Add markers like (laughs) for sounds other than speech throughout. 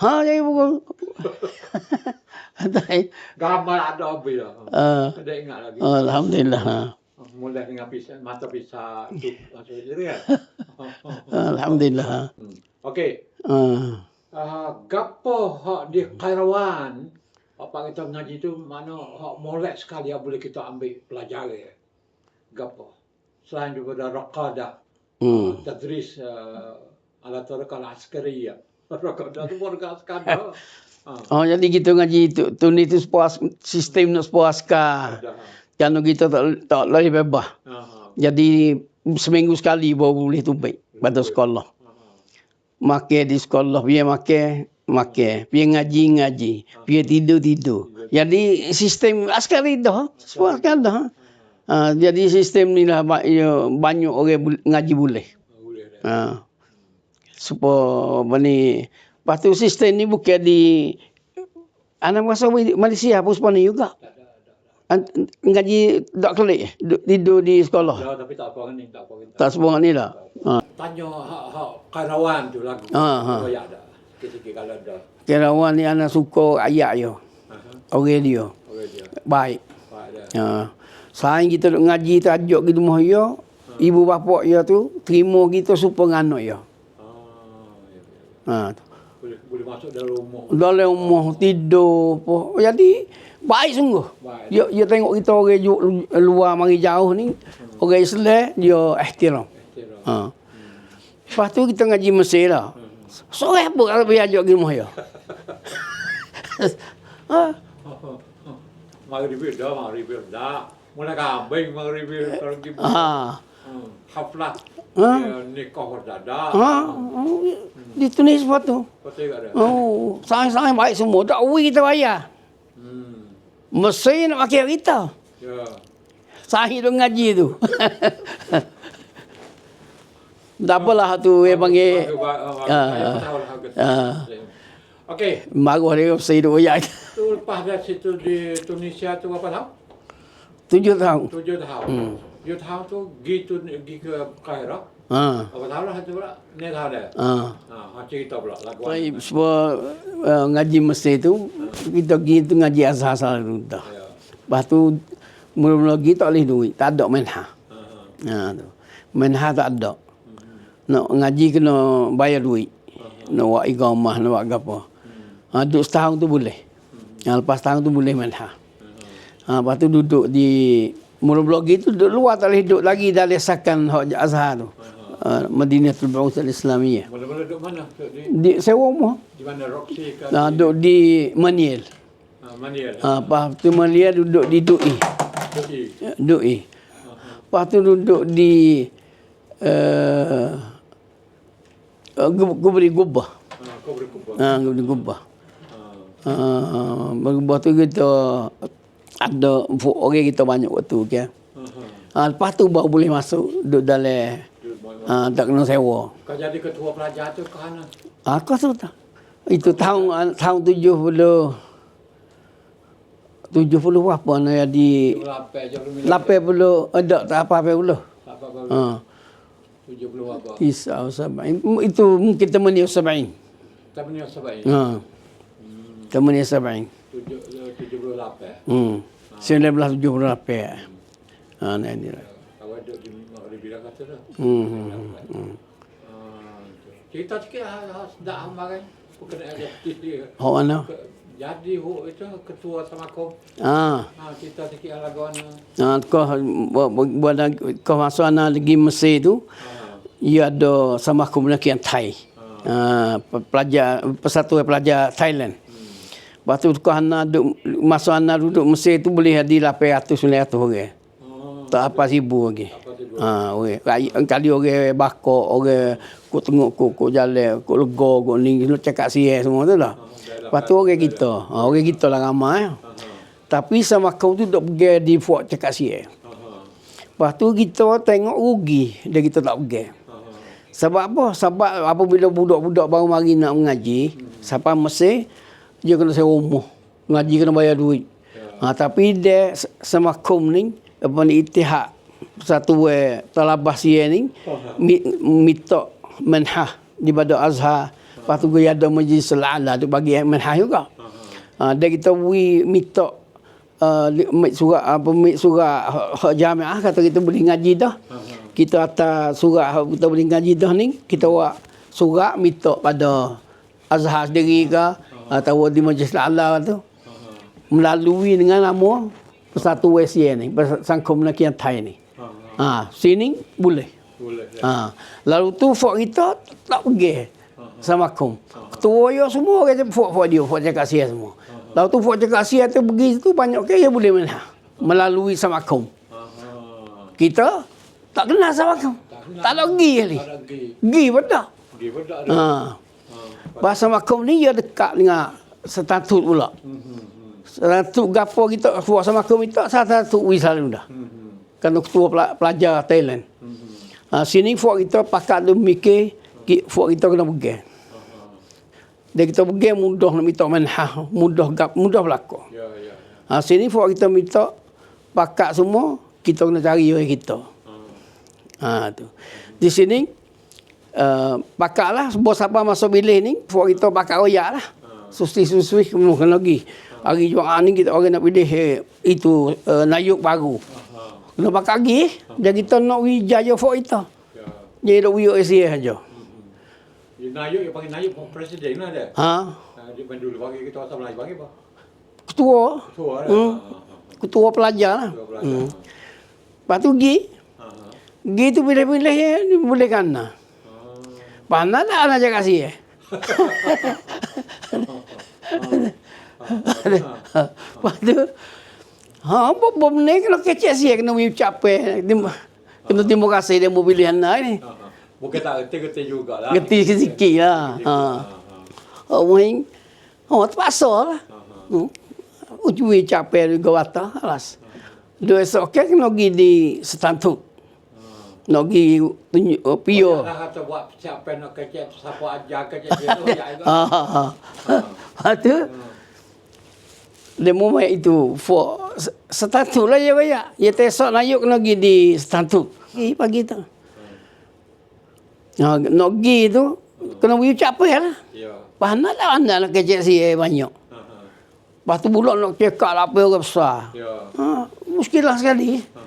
Ha, jadi pukul. (laughs) Tak. Gambar ada habis dah. Uh, Tidak ingat lagi. Alhamdulillah. Ha. Mulai dengan pisah, mata pisah kan. (laughs) Alhamdulillah. Ha. Hmm. Okey. Uh, Uh, gapo hak di Kairawan apa kita ngaji tu mana hak molek sekali yang boleh kita ambil pelajari. Gapo. Selain daripada raqada, hmm. tadris uh, ala tarikal askariyah. Tu askar. Ha. Oh, jadi kita ngaji tu, tu ni tu sepuas, sistem nak sepuaska. Ada. Kan kita tak, tak boleh bebas. Ha. Jadi seminggu sekali baru boleh tumbik pada sekolah. Ha. Makan di sekolah, biar makan, makan. Biar ngaji, ngaji. Biar tidur, tidur. Jadi sistem askari dah. Sepuaskan dah. Ha, jadi sistem ni lah ya, banyak orang ngaji boleh. Boleh. Ha. Supaya apa ni. Lepas tu sistem ni bukan di anak masa Malaysia pun sepanjang juga. Ngaji tak kelik tidur di sekolah. Ya, tapi tak apa ni, tak apa ni. Tak semua ni lah. Ha. Tanya hak hak Kairawan tu lagu. Ha, ha. Ya ada. Sikit-sikit kalau ada. Kirawan ni anak suka ayat dia. Aha. Orang dia. Okey dia. Baik. Ha. Selain kita duk ngaji tajuk kita rumah dia, ibu bapa dia tu terima kita supaya anak dia. Ya, ya. Ha. Boleh boleh masuk dalam rumah. Dalam rumah tidur apa. Jadi baik sungguh. Baik. Dia, dia tengok kita orang luar mari jauh ni, orang Islam dia ihtiram. Ihtiram. Ha. Lepas tu kita ngaji Mesir lah. Sore apa kalau pergi ajak pergi rumah dia? (laughs) ha. Maghrib dah, maghrib dah. Mula kambing maghrib kalau pergi Ha. Hmm, haflah. Ha? Nikah dah. Ha. Di Tunis sebab tu. Betul tak ada? Oh, sangat-sangat baik semua. Tak ui kita bayar. Hmm. Mesir nak pakai kita. Ya. Sahih tu ngaji tu. (laughs) tak apalah tu dia panggil. Ah, ah. Okey, Marah dia Mesir tu bayar. (laughs) tu lepas dari situ di Tunisia tu berapa tahun? Tujuh tahun. Tujuh tahun. Hmm. Tujuh tahun tu pergi tu pergi ke Kairo. Ha. Berapa tahun lah tu pula? Ni tahun dah. Ha. Ha, cerita pula lagu. Baik, sebab uh, ngaji Mesir tu, kita pergi tu ngaji salah tu dah. Ya. Lepas tu, mula-mula pergi tak boleh duit. Tak ada menha. Ha, ha. Ha, tu. Menha tak ada. Nak ngaji kena bayar duit. Nak buat igamah, nak buat apa. Ha, duduk setahun tu boleh. Ha, lepas setahun tu boleh menha. Ha, lepas tu duduk di mula-mula pergi tu duduk luar tak boleh duduk lagi dalam sakan Hak Azhar tu. Uh, Madinatul Ba'uth Al-Islamiyah. Mula-mula duduk mana? Duduk di, Di sewa rumah. di mana Roxy ke? Nah, duduk di Maniel. Ha, Maniel. Ha, lepas tu Maniel duduk di Dui. Dui. Dui. Lepas tu duduk di uh, uh, Gubri Gubah. Ha, kau beri kubah. Ha, Gubri Gubah. Ha. Ha, Gubah tu kita ada orang kita banyak waktu kan. Ha, ha. Ha, lepas tu baru boleh masuk duduk dalam ha, tak kena sewa. Kau jadi ketua pelajar tu ke mana? Ha, kau tahu tak? Itu tahun tahun 70 70 berapa nak di Tujuh lapan bila. 80 ada tak apa apa puluh. Apa apa. Ha. Tujuh puluh apa. Isau sabain. Itu mungkin teman dia sabain. Tapi ni sebaik. Ha. Teman dia sabain. Hmm. 1978. Ha nah ni lah. Kau ada di Maghrib bilang kata dah. Hmm. hmm, hmm. Ha, tu. Cerita sikit lah, dah kemarin. Bukan ada dia. Hok mana? Jadi hu itu ketua samakom. Ha. Ha, cerita sikit lah lagu mana. Ha kau buat kau masuk ana lagi Mesir tu. Ha. ia ada sama komunitas Thai. Uh, pelajar persatuan pelajar Thailand. Lepas tu kau hana duduk masa hana duduk Mesir tu boleh ada 800 900 orang. Oh, Tak apa ribu lagi. Ha, orang. Kali- orang bakok, orang kok tengok kok kok jalan, kok lega, kok ni cakap siap semua tu lah. Lepas tu orang kita. Ha, orang kita lah ramai. Tapi sama kau tu duduk pergi di fort cakap ha. Lepas tu kita tengok rugi dia kita tak pergi. Sebab apa? Sebab apabila budak-budak baru mari nak mengaji, sampai Mesir, dia kena sewa rumah. Mengaji kena bayar duit. Ha, tapi dia se- semakum ni, apa ni, itihad satu eh, talabah sia ni, mi, minta menhah di pada Azhar Lepas tu gue ada majlis ala tu bagi menhah juga. Ha, dia kita wi minta uh, mit surat apa mit surat hak- jamiah kata kita boleh ngaji dah. Kita atas surat kita boleh ngaji dah ni kita buat surat minta pada Azhar sendiri ke atau di majlis ala tu melalui dengan nama Persatu Asia ni, Persangkum Nakian Thai ni. Ha, sini boleh. Boleh. Ha. Lalu tu fok kita tak pergi sama kum. Ketua yo semua kata fok fok dia, fok cakap sia semua. Lalu tu fok cakap sia tu pergi tu banyak ke dia boleh mana melalui sama kum. Kita tak kenal sama kum. Tak ada pergi kali. Tak ada pergi. Pergi betul. Pergi pun tak ada. Ha. Bahasa makum ni dia dekat dengan statut pula. Statut gapo kita buat sama makum itu statut wisal dah. Kan ketua pela- pelajar Thailand. Ha, sini fuak kita pakat tu mikir ki- fuak kita kena pergi. Dia kita pergi mudah nak minta manhah, mudah gap, mudah berlaku. Ya, ya. ya. Ha, sini fuak kita minta pakat semua, kita kena cari orang kita. Ha, tu. Di sini uh, pakat lah bos apa masuk bilik ni fuak kita pakat royak lah. Susi-susi kena kena lagi. Hari jualan ni kita orang nak pilih eh, itu uh, nayuk baru. Kena pakat lagi. Jadi kita nak wi jaya fuak kita. Ya. Jadi nak wi OSA saja. Dia Nayuk, dia panggil Nayuk presiden lah dia. Ha? Ha, dia main dulu panggil kita asal Melayu panggil apa? Ketua. Ketua lah. Hmm. Ketua pelajar lah. Ketua pelajar. Hmm. Lepas tu pergi. Pergi tu pilih-pilih ya, boleh kana. Pandai tak anak cakap sih eh? Lepas tu, ha, apa bom ni kalau kecil sih kena ucap eh. Terima- Kena terima kasih dia mau pilih anak ni. Ha, ha. Mungkin tak reti-reti jugalah. Geti sikit lah. Ha. Oh, main. Oh, terpaksa lah. Hmm. Ujui capek juga wata, alas. Dua esok ke kena pergi di Stantuk. Nak pergi tunjuk oh, Pio. Jangan kata buat siapa nak kecil, siapa ajar dia tu. Ha ha ha. Tu dia itu for Stantuk lah ya banyak. Ya tesok nayuk kena pergi di Stantuk. Pergi pagi tu. Ha, nak pergi tu kena pergi capek lah. Ya. Panas lah anda nak kecil si eh, banyak. Ha, ha. Lepas tu bulan nak cekak lah apa orang besar. Ya. Ha, muskilah sekali. Ha,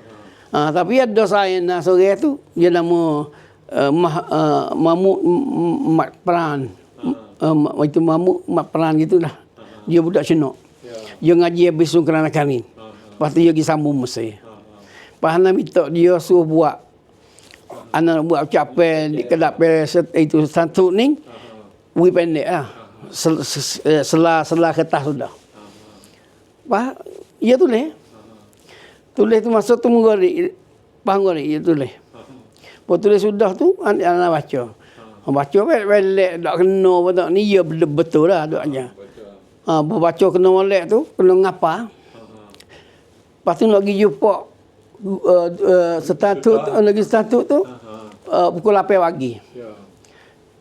tapi ada saya nak sore tu dia nama uh, mah, uh, Mamuk Mat Peran. Uh, itu Mamuk Mat Peran gitulah. Dia budak cenok. Ya. Dia ngaji habis tu kerana kami. Lepas tu dia pergi sambung Mesir. Lepas Hana minta dia suruh buat Anak nak buat capek di kedap itu satu ni. Wi pendek lah. Sel, sel, eh, selah selah kertas sudah. Pak, ya tulis. Tulis tu masuk tu menggori. Panggori, ya tulis. Pun tulis sudah tu, anak, anak baca. Baca belek, tak kena apa tak. Ni ya betul, lah doanya. Betul. Ha, baca kena molek tu, kena ngapa. Lepas tu nak pergi jumpa uh, uh, statut, uh, lagi statut tu, uh, pukul 8 pagi. Ya.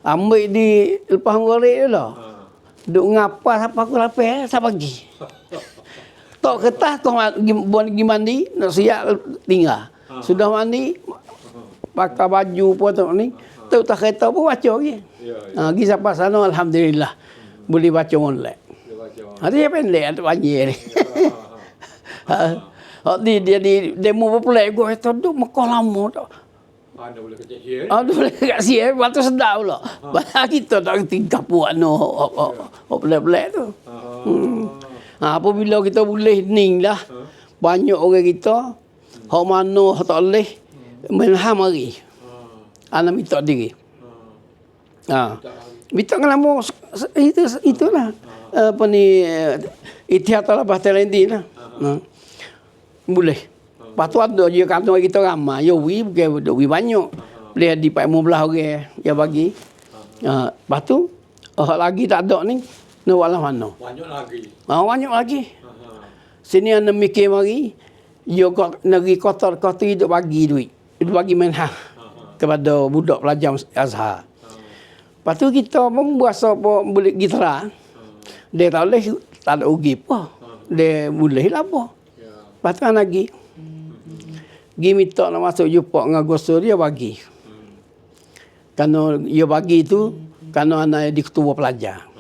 Ambil di lepas gorek tu lah. Ha. Duk ngapa sampai pukul 8 sampai pagi. (laughs) Tok kertas ma- pergi buat pergi mandi, nak siap tinggal. Sudah mandi, pakai baju pun tu ni, tu tak kereta pun baca lagi. Ya. Ha, ya. pergi sampai sana Alhamdulillah. Boleh baca online. Baca. Ha, dia pendek ada banjir ni. Ha, ha, dia di demo popular gua itu tu Mekah lama tu. Anda boleh kecil sikit. Ah tu boleh kat sini waktu sedap pula. Bahasa kita tak tingkap buat no popular-popular tu. Hmm. Ha, apabila kita boleh ni lah. Banyak orang kita hak mana hak tak boleh menham mari. Anak minta diri. Ha. Minta kan lama itu itulah apa ni itiat lah bahasa lain lah. Ha. Boleh. Lepas tu ada je kantong kita ramai. Ya wi bukan wi banyak. Boleh di 15 orang dia bagi. Ha. Lepas tu hak lagi tak ada ni nak buat lah mana. Banyak lagi. Ha, banyak lagi. Ha, ha. Sini anda mikir mari, yo kau negeri kotor kotor itu bagi duit. Itu bagi menhah kepada budak pelajar Azhar. Lepas tu kita pun buasa apa boleh gitara. Dia tak boleh tak ada ugi apa. Dia boleh lah apa. Ya. Lepas tu kan lagi. Gi minta nak masuk jumpa dengan gosok dia bagi. Kerana dia bagi tu Kerana anak di ketua pelajar.